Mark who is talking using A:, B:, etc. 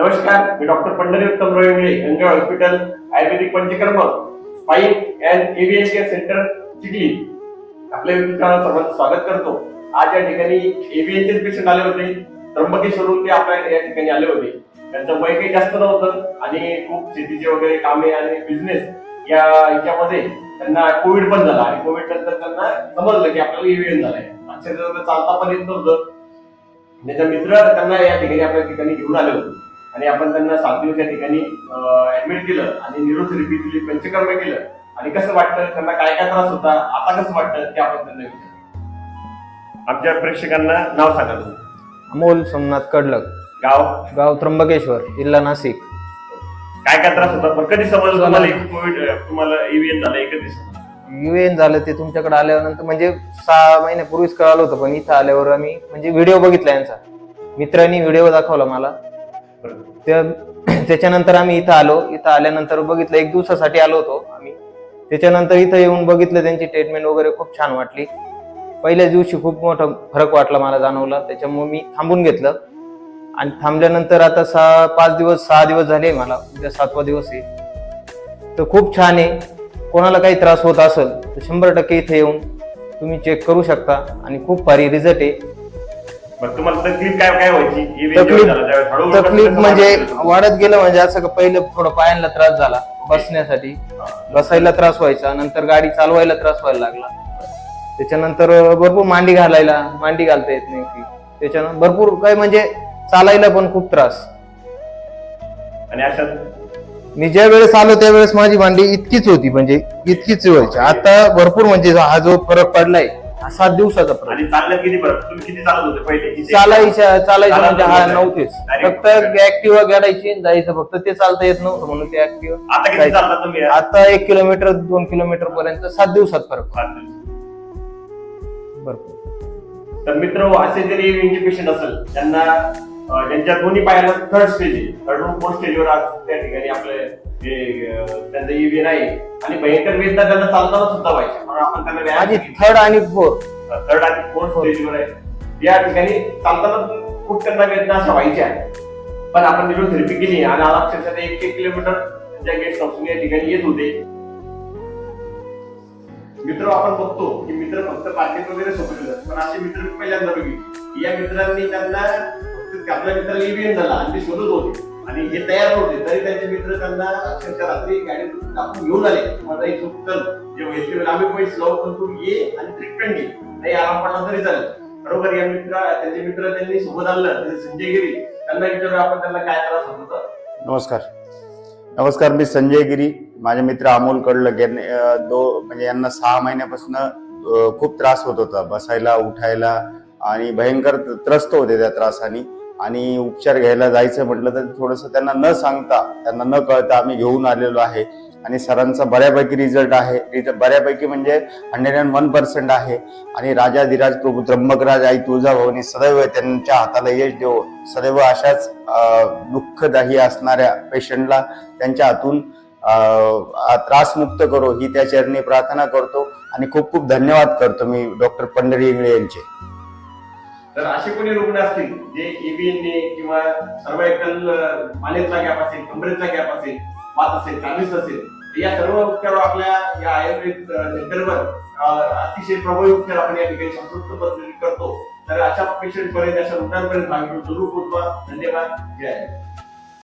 A: नमस्कार मी doctor Pandhari Uttam Rohingale Ganga hospital Ayurvedic panchakarma spine and एव्हिएन care centre Chikhli. आपल्या विद्यार्थ्यांना सर्वांचं स्वागत करतो. आज या ठिकाणी एव्हिएनचे पेशंट आले होते. त्र्यंबकेश्वरून ते आपल्या या ठिकाणी आले होते. त्यांचं वय काही जास्त नव्हतं आणि खूप शेतीचे वगैरे कामे आणि बिझनेस या याच्यामध्ये त्यांना कोविड पण झाला. आणि कोविड नंतर त्यांना समजलं की आपल्याला एव्हिएन झालंय. अक्षरशः चालता पण येत नव्हतं. त्याचा मित्र त्यांना या ठिकाणी आपल्या ठिकाणी घेऊन आले होते. आणि आपण त्यांना सात दिवस या ठिकाणी ऍडमिट केलं आणि न्यूरोथेरपी दिली पंचकर्म केलं. आणि कसं वाटतं त्यांना काय काय त्रास होता आता कसं वाटतं ते आपण त्यांना विचारू. आमच्या प्रेक्षकांना नाव सांगा
B: अमोल सोमनाथ कडलक.
A: गाव?
B: गाव त्र्यंबकेश्वर जिल्हा नाशिक.
A: काय काय त्रास होता? पण कधी समजलं तुम्हाला कोविड तुम्हाला एव्हिएन झालं कधी समजलं?
B: युएन झालं ते तुमच्याकडे आल्यानंतर म्हणजे सहा महिन्यापूर्वीच कळालं होतं पण इथं आल्यावर आम्ही म्हणजे व्हिडिओ बघितला यांचा. मित्रांनी व्हिडिओ दाखवला मला. त्या त्याच्यानंतर आम्ही इथं आलो. इथं आल्यानंतर बघितलं एक दिवसासाठी आलो होतो आम्ही. त्याच्यानंतर इथं येऊन बघितलं त्यांची ट्रीटमेंट वगैरे खूप छान वाटली. पहिल्याच दिवशी खूप मोठा फरक वाटला मला जाणवला. त्याच्यामुळे मी थांबून घेतलं. आणि थांबल्यानंतर आता सहा पाच दिवस सहा दिवस झाले मला. उद्या सातवा दिवस आहे. तर खूप छान आहे. कोणाला काही त्रास होत असेल तर शंभर टक्के इथे येऊन तुम्ही चेक करू शकता. आणि खूप भारी रिझल्ट आहे.
A: बरं तुम्हाला तकलीफ काय काय व्हायची? EVN
B: तकलीफ
A: जेव्हा झालं त्यावेळेस हळूहळू कसं
B: तकलीफ
A: कसं
B: म्हणजे? वाढत गेलं म्हणजे असं का पहिलं थोडं पायांना त्रास झाला बसण्यासाठी. बसायला त्रास व्हायचा नंतर गाडी चालवायला त्रास व्हायला लागला. त्याच्यानंतर भरपूर मांडी घालायला मांडी घालता येत नाही ती. त्याच्यानं भरपूर काय म्हणजे चालायला पण खूप त्रास.
A: आणि अशात
B: मी ज्या वेळेस आलो त्यावेळेस माझी मांडी इतकीच होती म्हणजे इतकीच व्हायची. आता भरपूर म्हणजे हा जो फरक पडलाय सात दिवसाचा फरक
A: आणि चालण्यात किती फरक तुम्ही किती चालत होते पहिले?
B: चालायच्या चालायचं म्हणजे हा
A: नव्हतं.
B: नव्हतेच. फक्त ऍक्टिव्हा गाडायची आणि जायचं. फक्त ते चालता येत नव्हतं म्हणून ते ऍक्टिव्हा
A: आता किती चालता तुम्ही?
B: आता एक किलोमीटर दोन किलोमीटर पर्यंत सात दिवसात फरक. भरपूर
A: तर मित्र असे जरी पेशंट असेल त्यांना ज्यांच्या दोन्ही पायाला थर्ड स्टेज आहे. थर्ड फोर्थ स्टेजवर आज त्या ठिकाणी आपले जे त्यांचं एव्हिएन आहे. आणि भयंकर वेदना त्यांना चालताना सुद्धा व्हायच्या म्हणून आपण त्यांना व्यायाम.
B: थर्ड आणि फोर
A: थर्ड आणि फोर्थ स्टेजवर आहे. या ठिकाणी चालताना खूप त्यांना वेदना अशा व्हायच्या. पण आपण न्यूरोथेरपी केली आणि आज अक्षरशः ते एक एक किलोमीटर त्यांच्या गेस्ट हाऊसून या ठिकाणी येत होते. मित्र आपण बघतो की मित्र फक्त पाकिट वगैरे सोबत पण असे मित्र पहिल्यांदा बघितले. या मित्रांनी त्यांना आपल्या मित्राला इव्हिएन झाला आणि ते शोधत होते. आणि हे तयार नव्हते. तरी त्यांचे मित्र त्यांना अक्षरशः रात्री गाडीतून टाकून घेऊन आले. माझा एक चूक चल. जे व्हायचे आम्ही पैसे लावू पण तू ये आणि ट्रीटमेंट घे. नाही आराम पडला तरी चालेल. बरोबर या मित्र त्यांचे मित्र त्यांनी सोबत आणलं. ते संजय गिरी. त्यांना विचारू आपण त्यांना काय त्रास होत होता
C: नमस्कार. नमस्कार मी संजय गिरी. माझे मित्र अमोल कडलक यांनी दो म्हणजे यांना सहा महिन्यापासून खूप त्रास होत होता. बसायला उठायला आणि भयंकर त्रस्त होते त्या त्रासाने. आणि उपचार घ्यायला जायचं म्हटलं तर थोडंसं त्यांना न सांगता त्यांना न कळता आम्ही घेऊन आलेलो आहे. आणि सरांचा बऱ्यापैकी रिझल्ट आहे. रिझल्ट बऱ्यापैकी म्हणजे हंड्रेड अँड वन पर्सेंट आहे. आणि राजाधिराज प्रभू त्र्यंबकराज आई तुळजाभवानी सदैव त्यांच्या हाताला यश देव. सदैव अशाच दुःखदाही दुःखदायी असणाऱ्या पेशंटला त्यांच्या हातून त्रासमुक्त करो. ही त्या चरणी प्रार्थना करतो. आणि खूप खूप धन्यवाद करतो मी डॉक्टर पंढरी इंगळे यांचे.
A: तर असे कोणी रुग्ण असतील जे एबीएनने किंवा सर्वायकल मानेचा गॅप असेल कमरेचा गॅप असेल वात असेल चालीस असेल तर या सर्व उपचार आपल्या या आयुर्वेद सेंटरवर अतिशय प्रभावी उपचार आपण या ठिकाणी संतृप्त पद्धतीने करतो. तर अशा पेशंट पर्यंत अशा रुग्णांपर्यंत आम्ही जरूर पोहोचवा. धन्यवाद. जय